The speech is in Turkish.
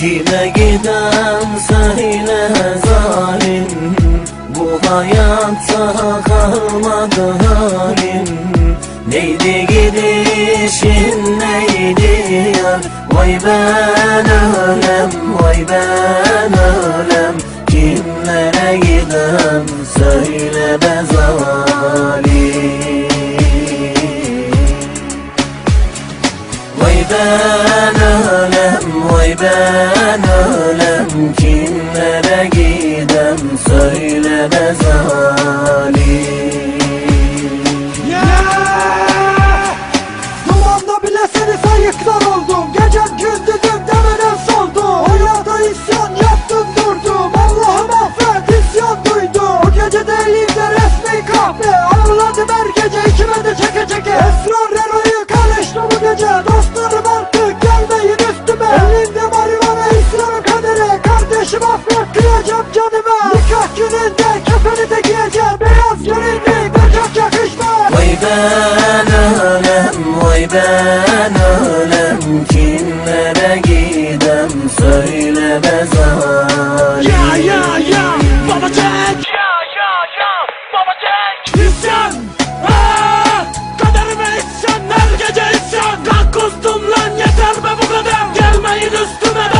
Kime giden söyle zalim. Bu hayatta kalmadı halim. Neydi gidişin neydi yar? Vay ben ölem vay ben ölem Kimlere gidem? Söyle ölem, vay ben ölem Kimlere gidem söyle be zalim. Ya ya ya Baba Jack. Ya ya ya Baba Jack. İsyan Aa, Kaderime isyan Her gece isyan. Kalk kustum lan yeter be bu kadar. Gelmeyin üstüme